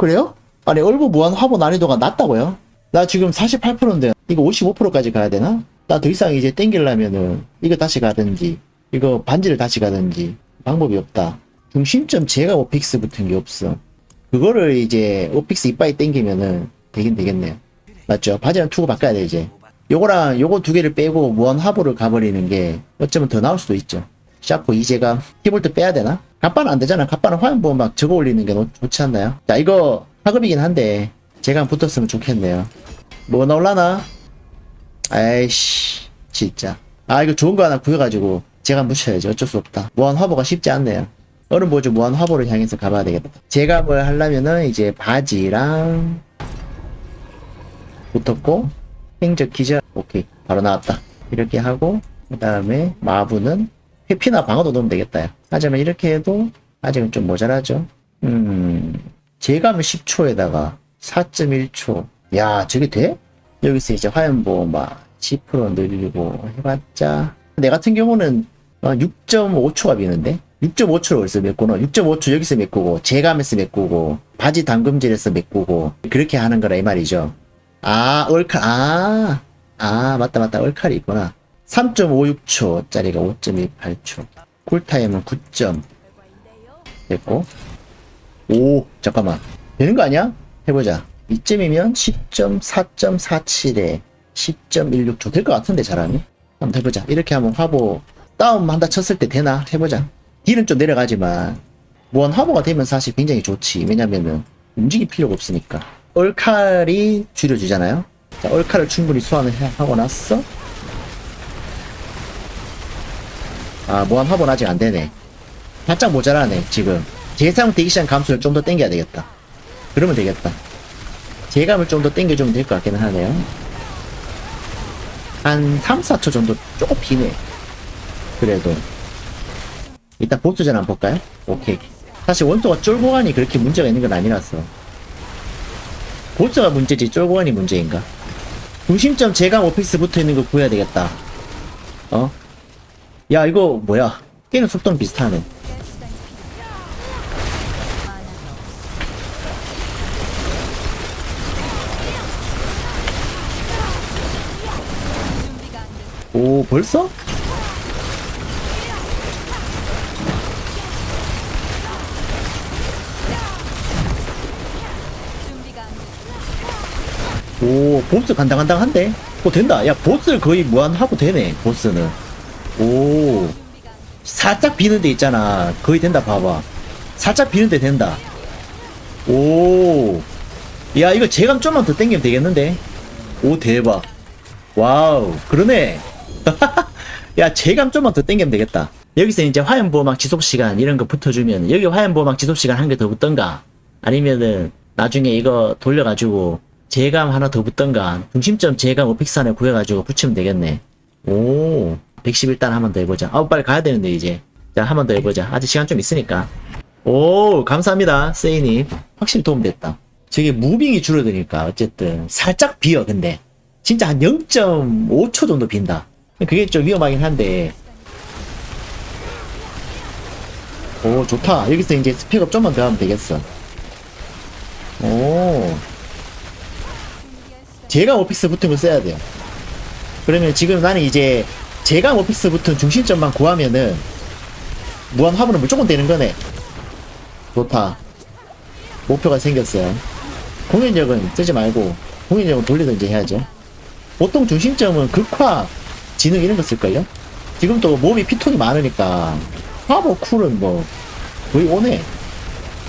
그래요? 아니 얼부 무한 화보 난이도가 낮다고요? 나 지금 48%인데 이거 55%까지 가야 되나? 나 더 이상 이제 땡기려면은 이거 다시 가든지 이거 반지를 다시 가든지 방법이 없다. 중심점 제가 오픽스 붙은 게 없어. 그거를 이제 오픽스 이빠이 땡기면은 되긴 되겠네요. 맞죠? 바지랑 투구 바꿔야 돼 이제. 요거랑 요거 두 개를 빼고 무한 화보를 가버리는 게 어쩌면 더 나올 수도 있죠. 샤프 이제가 키볼트 빼야 되나? 갑바는 안 되잖아. 갑바는 화면보 막 적어 올리는 게 노- 좋지 않나요? 자 이거 하급이긴 한데 제가 붙었으면 좋겠네요. 뭐 나올라나? 아이씨 진짜. 아 이거 좋은 거 하나 구해가지고 제가 묻혀야지 어쩔 수 없다. 무한 화보가 쉽지 않네요. 얼음 보조 무한 화보를 향해서 가봐야 되겠다. 제가 뭘 하려면은 이제 바지랑 붙었고 행적 기절 오케이 바로 나왔다. 이렇게 하고 그 다음에 마부는 회피나 방어도 넣으면 되겠다. 야. 하지만 이렇게 해도 아직은 좀 모자라죠. 음 제감을 10초에다가 4.1초. 야 저게 돼? 여기서 이제 화염보 막10% 늘리고 해봤자 내 같은 경우는 6.5초가 비는데 6.5초를 어디서 메꾸노 6.5초 여기서 메꾸고 제감에서 메꾸고 바지 담금질에서 메꾸고 그렇게 하는 거라 이 말이죠 아 얼칼 아, 아 맞다 맞다 얼칼이 있구나 3.56초 짜리가 5.18초. 쿨타임은 9점. 됐고. 오 잠깐만. 되는 거 아니야? 해보자. 이쯤이면 10.4.47에 10.16초. 될 것 같은데 잘하면 한번 해보자. 이렇게 하면 화보 다운 한다 쳤을 때 되나? 해보자. 딜은 좀 내려가지만. 무한 화보가 되면 사실 굉장히 좋지. 왜냐면은 움직일 필요가 없으니까. 얼칼이 줄여주잖아요. 자 얼칼을 충분히 소환을 해- 하고 났어 아 무한 화보는 아직 안 되네. 바짝 모자라네 지금. 재사용 대기 시간 감소를 좀 더 땡겨야 되겠다. 그러면 되겠다. 제감을 좀 더 땡겨주면 될 것 같기는 하네요. 한 3, 4초 정도 조금 비네. 그래도. 일단 보스전 한번 볼까요? 오케이. 사실 원소가 쫄보간이 그렇게 문제가 있는 건 아니라서. 보스가 문제지 쫄보간이 문제인가? 중심점 제감 오피스 붙어있는 거 구해야 되겠다. 어? 야 이거 뭐야 게임 속도는 비슷하네 오 벌써? 오 보스 간당간당한데? 오 된다 야 보스 거의 무한하고 되네 보스는 오. 살짝 비는 데 있잖아. 거의 된다 봐봐. 살짝 비는 데 된다. 오 야 이거 제감 좀만 더 땡기면 되겠는데? 오 대박. 와우 그러네. 야 제감 좀만 더 땡기면 되겠다. 여기서 이제 화염보호막 지속시간 이런 거 붙어주면 여기 화염보호막 지속시간 한 개 더 붙던가? 아니면은 나중에 이거 돌려가지고 제감 하나 더 붙던가? 중심점 제감 오픽스 안에 구해가지고 붙이면 되겠네. 오 111단 한 번 더 해보자. 아우 빨리 가야 되는데 이제. 자 한 번 더 해보자. 아직 시간 좀 있으니까. 오 감사합니다 세이님 확실히 도움됐다. 저게 무빙이 줄어드니까 어쨌든. 살짝 비어 근데. 진짜 한 0.5초 정도 빈다. 그게 좀 위험하긴 한데. 오 좋다. 여기서 이제 스펙업 좀만 더 하면 되겠어. 오 제감 오피스 걸 써야 돼요. 그러면 지금 나는 이제 제감 오피스 붙은 중심점만 구하면은 무한 화분은 무조건 되는 거네 좋다 목표가 생겼어요 공연력은 쓰지 말고 공연력은 돌리든지 해야죠 보통 중심점은 극화 지능 이런 거 쓸걸요 지금 또 몸이 피톤이 많으니까 화보 쿨은 뭐 거의 오네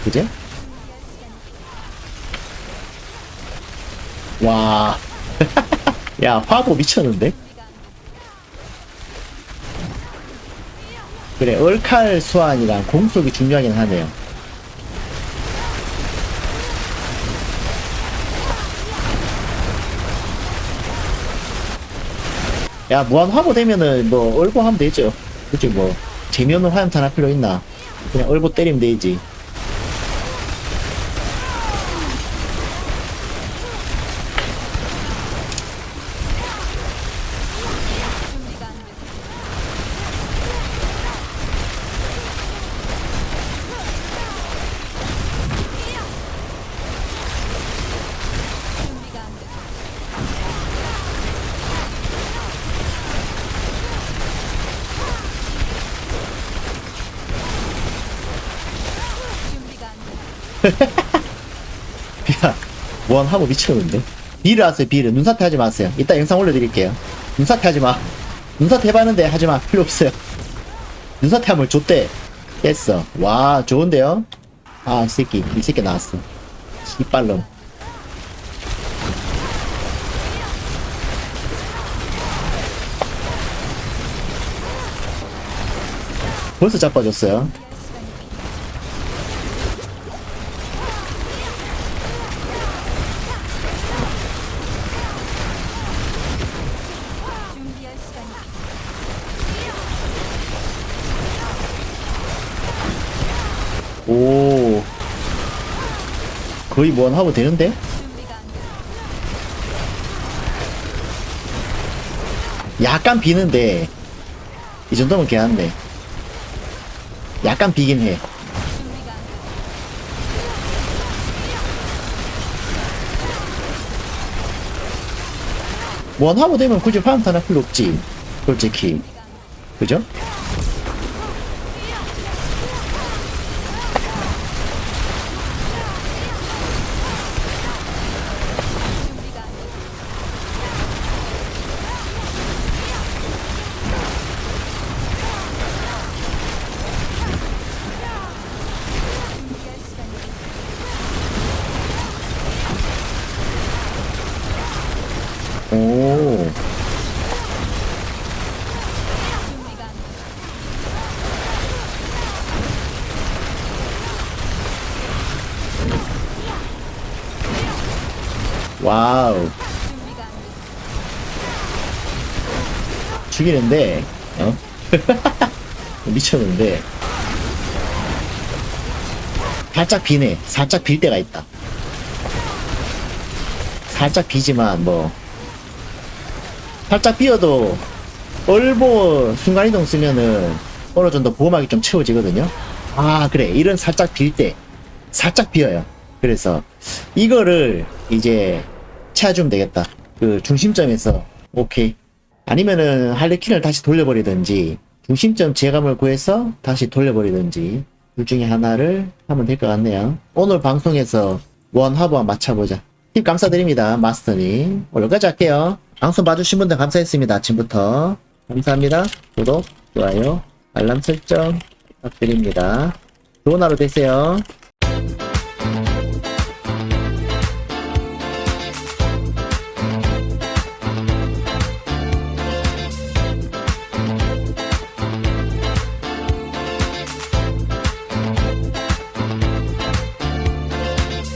그제? 와. 야, 화보 미쳤는데? 그래, 얼칼 소환이랑 공속이 중요하긴 하네요. 야, 무한 화보 되면은 뭐, 얼보 하면 되죠. 그치, 뭐, 재미없는 화염탄 할 필요 있나? 그냥 얼보 때리면 되지. 야, 뭐한 하고 미쳤는데? 비를 하세요, 비를. 눈사태 하지 마세요. 이따 영상 올려드릴게요. 눈사태 하지 마. 눈사태 해봤는데 하지 마. 필요 없어요. 눈사태 하면 줬대. 깼어. 와, 좋은데요? 아, 이 새끼. 이 새끼 나왔어. 이빨놈. 벌써 자빠졌어요. 오. 거의 뭐한 하고 되는데? 약간 비는데 이 정도면 괜찮네 약간 비긴 해. 원하고 되면 굳이 하나 필요 없지 솔직히 그죠? 와우. 죽이는데 어? 미쳤는데. 살짝 비네. 살짝 빌 때가 있다. 살짝 비지만 뭐. 살짝 비어도 얼보 순간이동 쓰면은 어느 정도 보호막이 좀 채워지거든요. 아 그래. 이런 살짝 빌 때 살짝 비어요. 그래서 이거를 이제 채워주면 되겠다 그 중심점에서 오케이 아니면은 할리퀸을 다시 돌려버리든지 중심점 제감을 구해서 다시 돌려버리든지 둘 중에 하나를 하면 될 것 같네요. 오늘 방송에서 원 하부와 맞춰보자. 팁 감사드립니다. 마스터님. 오늘 까지 할게요. 방송 봐주신 분들 감사했습니다. 아침부터. 감사합니다. 구독, 좋아요, 알람 설정 부탁드립니다. 좋은 하루 되세요.